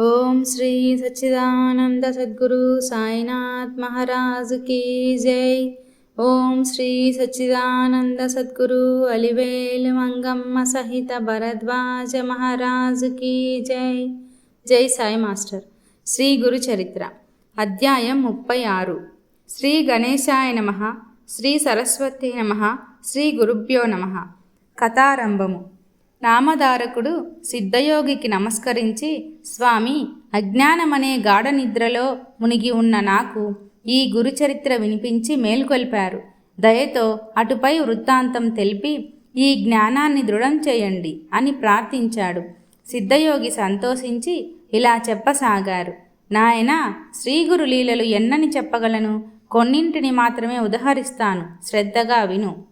ఓం శ్రీ సచ్చిదానంద సద్గురు సాయినాథ్ మహారాజ్ కీ జై. ఓం శ్రీ సచ్చిదానంద సద్గురు అలివేలు మంగమ్మ సహిత భరద్వాజ మహారాజ్ కీ జై. జై సాయి మాస్టర్. శ్రీ గురు చరిత్ర. అధ్యాయం ముప్పై ఆరు. శ్రీ గణేశాయ నమ. శ్రీ సరస్వతి నమ. శ్రీ గురుభ్యో నమ. కథారంభము. నామధారకుడు సిద్ధయోగికి నమస్కరించి స్వామి అజ్ఞానమనే గాఢ నిద్రలో మునిగి ఉన్న నాకు ఈ గురుచరిత్ర వినిపించి మేల్కొల్పారు. దయతో అటుపై వృత్తాంతం తెలిపి ఈ జ్ఞానాన్ని దృఢం చేయండి అని ప్రార్థించాడు. సిద్ధయోగి సంతోషించి ఇలా చెప్పసాగారు. నాయన శ్రీగురు లీలలు ఎన్నని చెప్పగలను? కొన్నింటిని మాత్రమే ఉదహరిస్తాను. శ్రద్ధగా విను.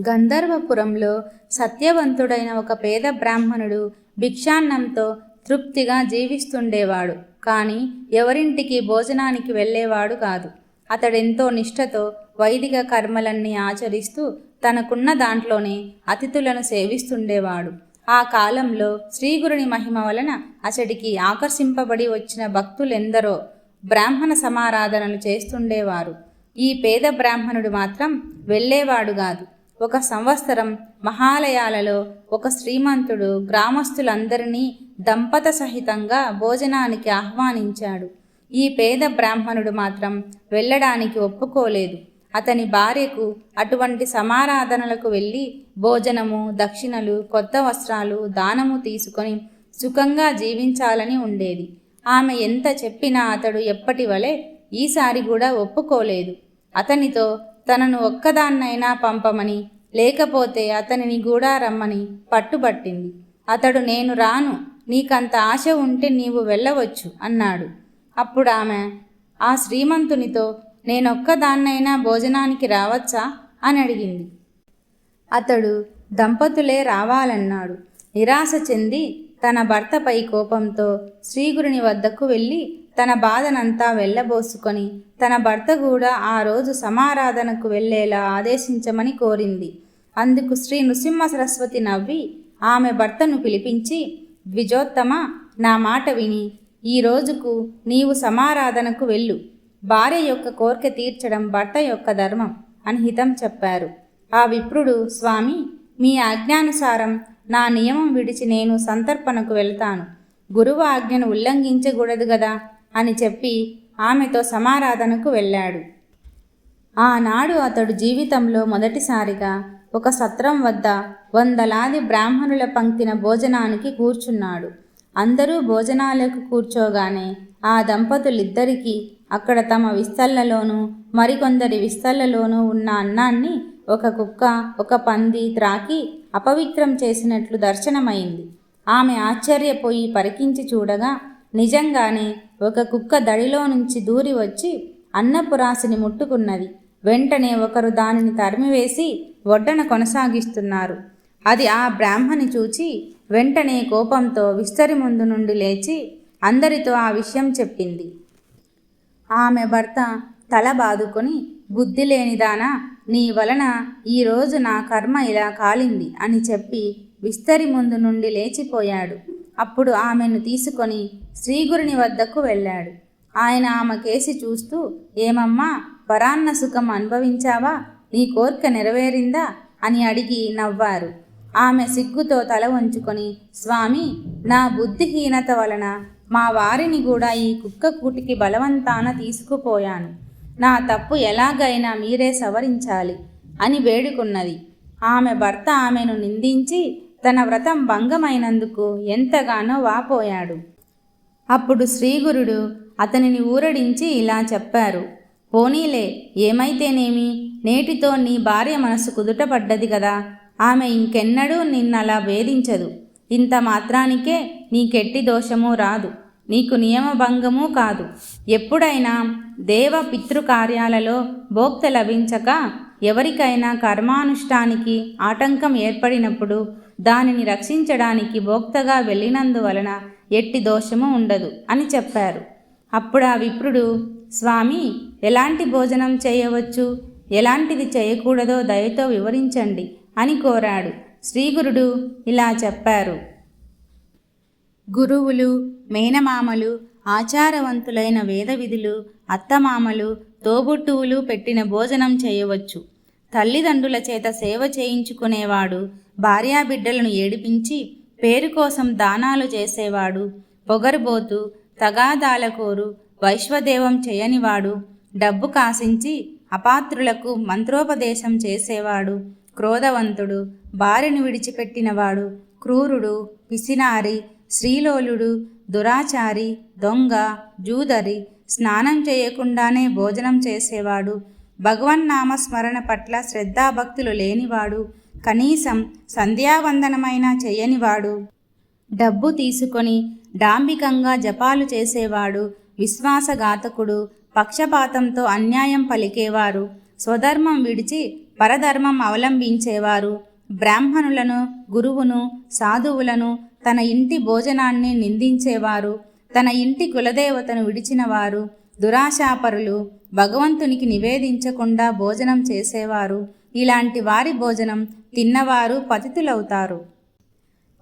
గంధర్వపురంలో సత్యవంతుడైన ఒక పేద బ్రాహ్మణుడు భిక్షాన్నంతో తృప్తిగా జీవిస్తుండేవాడు. కానీ ఎవరింటికి భోజనానికి వెళ్ళేవాడు కాదు. అతడెంతో నిష్ఠతో వైదిక కర్మలన్నీ ఆచరిస్తూ తనకున్న దాంట్లోనే అతిథులను సేవిస్తుండేవాడు. ఆ కాలంలో శ్రీగురుని మహిమ వలన అతడికి ఆకర్షింపబడి వచ్చిన భక్తులెందరో బ్రాహ్మణ సమారాధనలు చేస్తుండేవారు. ఈ పేద బ్రాహ్మణుడు మాత్రం వెళ్ళేవాడు కాదు. ఒక సంవత్సరం మహాలయాలలో ఒక శ్రీమంతుడు గ్రామస్తులందరినీ దంపత సహితంగా భోజనానికి ఆహ్వానించాడు. ఈ పేద బ్రాహ్మణుడు మాత్రం వెళ్ళడానికి ఒప్పుకోలేదు. అతని భార్యకు అటువంటి సమారాధనలకు వెళ్ళి భోజనము దక్షిణలు కొత్త వస్త్రాలు దానము తీసుకొని సుఖంగా జీవించాలని ఉండేది. ఆమె ఎంత చెప్పినా అతడు ఎప్పటి వలె ఈసారి కూడా ఒప్పుకోలేదు. అతనితో తనను ఒక్కదాన్నైనా పంపమని లేకపోతే అతనిని కూడా రమ్మని పట్టుబట్టింది. అతడు నేను రాను. నీకంత ఆశ ఉంటే నీవు వెళ్ళవచ్చు అన్నాడు. అప్పుడు ఆమె ఆ శ్రీమంతునితో నేనొక్కదాన్నైనా భోజనానికి రావచ్చా? అని అడిగింది. అతడు దంపతులే రావాలన్నాడు. నిరాశ చెంది తన భర్తపై కోపంతో శ్రీగురుని వద్దకు వెళ్ళి తన బాధనంతా వెళ్ళబోసుకొని తన భర్త కూడా ఆ రోజు సమారాధనకు వెళ్ళేలా ఆదేశించమని కోరింది. అందుకు శ్రీ నృసింహ సరస్వతి నవ్వి ఆమె భర్తను పిలిపించి ద్విజోత్తమ నా మాట విని ఈ రోజుకు నీవు సమారాధనకు వెళ్ళు. భార్య యొక్క కోరిక తీర్చడం భర్త యొక్క ధర్మం అని హితం చెప్పారు. ఆ విప్రుడు స్వామి మీ ఆజ్ఞానుసారం నా నియమం విడిచి నేను సంతర్పణకు వెళ్తాను. గురువు ఆజ్ఞను ఉల్లంఘించకూడదు కదా అని చెప్పి ఆమెతో సమారాధనకు వెళ్ళాడు. ఆనాడు అతడు జీవితంలో మొదటిసారిగా ఒక సత్రం వద్ద వందలాది బ్రాహ్మణుల పంక్తిన భోజనానికి కూర్చున్నాడు. అందరూ భోజనాలకు కూర్చోగానే ఆ దంపతులిద్దరికీ అక్కడ తమ విస్తళ్ళలోనూ మరికొందరి విస్తళ్ళలోనూ ఉన్న అన్నాన్ని ఒక కుక్క ఒక పంది త్రాకి అపవిత్రం చేసినట్లు దర్శనమైంది. ఆమె ఆశ్చర్యపోయి పరికించి చూడగా నిజంగానే ఒక కుక్క దడిలో నుంచి దూరి వచ్చి అన్నపురాశిని ముట్టుకున్నది. వెంటనే ఒకరు దానిని తరిమివేసి వడ్డన కొనసాగిస్తున్నారు. అది ఆ బ్రాహ్మణి చూచి వెంటనే కోపంతో విస్తరి ముందు నుండి లేచి అందరితో ఆ విషయం చెప్పింది. ఆమె భర్త తల బాదుకొని బుద్ధి లేనిదానా నీ వలన ఈరోజు నా కర్మ ఇలా కాలింది అని చెప్పి విస్తరి ముందు నుండి లేచిపోయాడు. అప్పుడు ఆమెను తీసుకొని శ్రీగురుని వద్దకు వెళ్ళాడు. ఆయన ఆమె కేసి చూస్తూ ఏమమ్మా పరాన్న సుఖం అనుభవించావా? నీ కోరిక నెరవేరిందా? అని అడిగి నవ్వారు. ఆమె సిగ్గుతో తల వంచుకొని స్వామి నా బుద్ధిహీనత వలన మా వారిని కూడా ఈ కుక్క కూటికి బలవంతాన తీసుకుపోయాను. నా తప్పు ఎలాగైనా మీరే సవరించాలి అని వేడుకున్నది. ఆమె భర్త ఆమెను నిందించి తన వ్రతం భంగమైనందుకు ఎంతగానో వాపోయాడు. అప్పుడు శ్రీగురుడు అతనిని ఊరడించి ఇలా చెప్పారు పోనీలే ఏమైతేనేమి? నేటితో నీ భార్య మనసు కుదుటపడ్డది కదా ఆమె ఇంకెన్నడూ నిన్నలా వేధించదు. ఇంత మాత్రానికే నీ కెట్టి దోషమూ రాదు. నీకు నియమభంగమూ కాదు. ఎప్పుడైనా దేవ పితృకార్యాలలో భోక్త లభించక ఎవరికైనా కర్మానుష్ఠానికి ఆటంకం ఏర్పడినప్పుడు దానిని రక్షించడానికి భోక్తగా వెళ్ళినందువలన ఎట్టి దోషము ఉండదు అని చెప్పారు. అప్పుడు ఆ విప్రుడు స్వామి ఎలాంటి భోజనం చేయవచ్చు? ఎలాంటిది చేయకూడదో దయతో వివరించండి అని కోరాడు. శ్రీగురుడు ఇలా చెప్పారు. గురువులు మేనమామలు ఆచారవంతులైన వేద విధులు అత్తమామలు తోబుట్టువులు పెట్టిన భోజనం చేయవచ్చు. తల్లిదండ్రుల చేత సేవ చేయించుకునేవాడు భార్యాబిడ్డలను ఏడిపించి పేరు కోసం దానాలు చేసేవాడు పొగరుబోతు తగాదాలకోరు వైశ్వదేవం చేయనివాడు డబ్బు కాసించి అపాత్రులకు మంత్రోపదేశం చేసేవాడు క్రోధవంతుడు భార్యను విడిచిపెట్టినవాడు క్రూరుడు పిసినారి శ్రీలోలుడు దురాచారి దొంగ జూదరి స్నానం చేయకుండానే భోజనం చేసేవాడు భగవన్నామస్మరణ పట్ల శ్రద్ధాభక్తులు లేనివాడు కనీసం సంధ్యావందనమైనా చేయనివాడు. డబ్బు తీసుకొని డాంబికంగా జపాలు చేసేవాడు విశ్వాసఘాతకుడు పక్షపాతంతో అన్యాయం పలికేవారు స్వధర్మం విడిచి పరధర్మం అవలంబించేవారు. బ్రాహ్మణులను గురువును సాధువులను తన ఇంటి భోజనాన్ని నిందించేవారు తన ఇంటి కులదేవతను విడిచినవారు దురాశాపరులు భగవంతునికి నివేదించకుండా భోజనం చేసేవారు. ఇలాంటి వారి భోజనం తిన్నవారు పతితులవుతారు.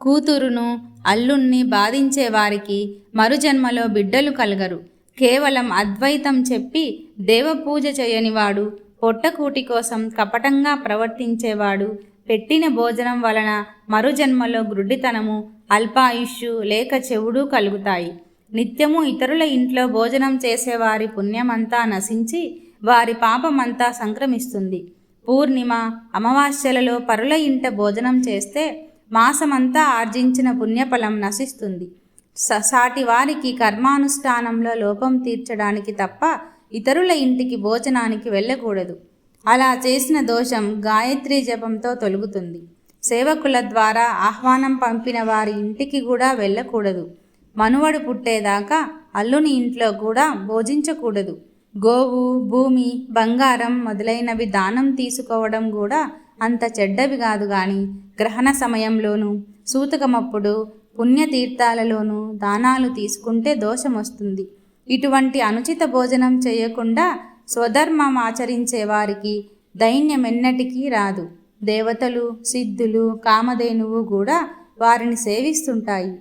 కూతురును అల్లుణ్ణి బాధించే వారికి మరుజన్మలో బిడ్డలు కలగరు. కేవలం అద్వైతం చెప్పి దేవపూజ చేయనివాడు పొట్టకూటి కోసం కపటంగా ప్రవర్తించేవాడు పెట్టిన భోజనం వలన మరుజన్మలో గ్రుడ్డితనము అల్పాయుష్యు లేక చెవుడు కలుగుతాయి. నిత్యము ఇతరుల ఇంట్లో భోజనం చేసేవారి పుణ్యమంతా నశించి వారి పాపమంతా సంక్రమిస్తుంది. పూర్ణిమ అమావాస్యలలో పరుల ఇంట భోజనం చేస్తే మాసమంతా ఆర్జించిన పుణ్యఫలం నశిస్తుంది. స సాటి వారికి కర్మానుష్ఠానంలో లోపం తీర్చడానికి తప్ప ఇతరుల ఇంటికి భోజనానికి వెళ్ళకూడదు. అలా చేసిన దోషం గాయత్రి జపంతో తొలుగుతుంది. సేవకుల ద్వారా ఆహ్వానం పంపిన వారి ఇంటికి కూడా వెళ్ళకూడదు. మనువడు పుట్టేదాకా అల్లుని ఇంట్లో కూడా భోజించకూడదు. గోవు భూమి బంగారం మొదలైనవి దానం తీసుకోవడం కూడా అంత చెడ్డవి కాదు కానీ గ్రహణ సమయంలోనూ సూతకమప్పుడు పుణ్యతీర్థాలలోనూ దానాలు తీసుకుంటే దోషం వస్తుంది ఇటువంటి అనుచిత భోజనం చేయకుండా స్వధర్మం ఆచరించే వారికి దైన్యమెన్నటికీ రాదు. దేవతలు సిద్ధులు కామధేనువు కూడా వారిని సేవిస్తుంటాయి.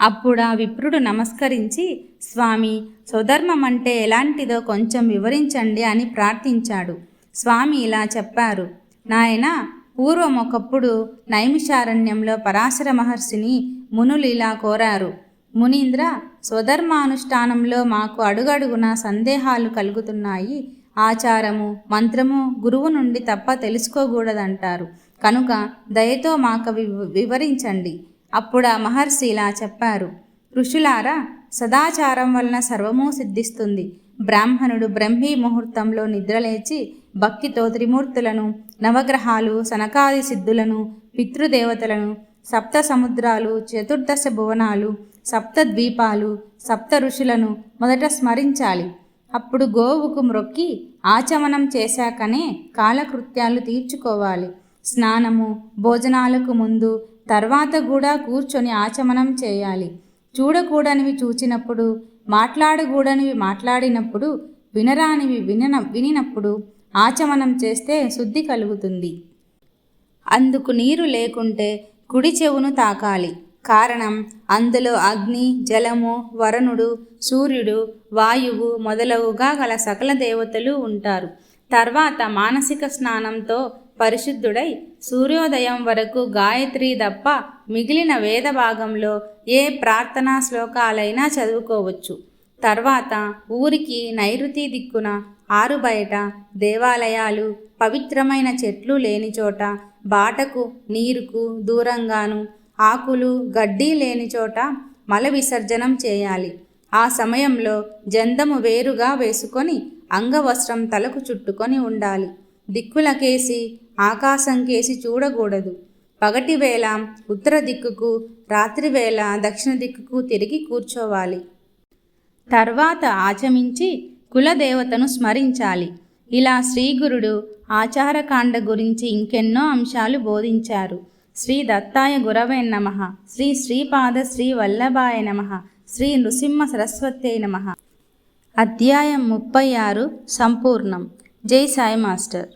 అప్పుడా విప్రుడు నమస్కరించి స్వామి స్వధర్మం అంటే ఎలాంటిదో కొంచెం వివరించండి అని ప్రార్థించాడు. స్వామి ఇలా చెప్పారు. నాయన పూర్వం ఒకప్పుడు నైమిషారణ్యంలో పరాశర మహర్షిని మునులు ఇలా కోరారు. మునీంద్ర స్వధర్మానుష్ఠానంలో మాకు అడుగడుగున సందేహాలు కలుగుతున్నాయి. ఆచారము మంత్రము గురువు నుండి తప్ప తెలుసుకోకూడదంటారు. కనుక దయతో మాకు వివరించండి. అప్పుడు ఆ మహర్షి ఇలా చెప్పారు ఋషులారా సదాచారం వలన సర్వము సిద్ధిస్తుంది. బ్రాహ్మణుడు బ్రహ్మీ ముహూర్తంలో నిద్రలేచి భక్తితో త్రిమూర్తులను నవగ్రహాలు సనకాది సిద్ధులను పితృదేవతలను సప్త సముద్రాలు చతుర్దశ భువనాలు సప్త ద్వీపాలు సప్త ఋషులను మొదట స్మరించాలి. అప్పుడు గోవుకు మ్రొక్కి ఆచమనం చేశాకనే కాలకృత్యాలు తీర్చుకోవాలి. స్నానము భోజనాలకు ముందు తర్వాత కూడా కూర్చొని ఆచమనం చేయాలి. చూడకూడనివి చూచినప్పుడు మాట్లాడకూడనివి మాట్లాడినప్పుడు వినరానివి వినన వినినప్పుడు ఆచమనం చేస్తే శుద్ధి కలుగుతుంది. అందుకు నీరు లేకుంటే కుడి చెవును తాకాలి. కారణం అందులో అగ్ని జలము వరుణుడు సూర్యుడు వాయువు మొదలవుగా గల సకల దేవతలు ఉంటారు. తర్వాత మానసిక స్నానంతో పరిశుద్ధుడై సూర్యోదయం వరకు గాయత్రి తప్ప మిగిలిన వేద భాగంలో ఏ ప్రార్థనా శ్లోకాలైనా చదువుకోవచ్చు. తర్వాత ఊరికి నైరుతి దిక్కున ఆరుబయట దేవాలయాలు పవిత్రమైన చెట్లు లేని చోట బాటకు నీరుకు దూరంగాను ఆకులు గడ్డి లేని చోట మల విసర్జనం చేయాలి. ఆ సమయంలో జందము వేరుగా వేసుకొని అంగవస్త్రం తలకు చుట్టుకొని ఉండాలి. దిక్కులకేసి ఆకాశం కేసి చూడకూడదు. పగటివేళ ఉత్తర దిక్కుకు రాత్రివేళ దక్షిణ దిక్కుకు తిరిగి కూర్చోవాలి. తర్వాత ఆచమించి కులదేవతను స్మరించాలి. ఇలా శ్రీగురుడు ఆచారకాండ గురించి ఇంకెన్నో అంశాలు బోధించారు. శ్రీ దత్తాయ గురవే నమ. శ్రీ శ్రీపాద శ్రీ వల్లభాయ నమ. శ్రీ నృసింహ సరస్వతే నమ. అధ్యాయం ముప్పై ఆరు. సంపూర్ణం. జై సాయి మాస్టర్.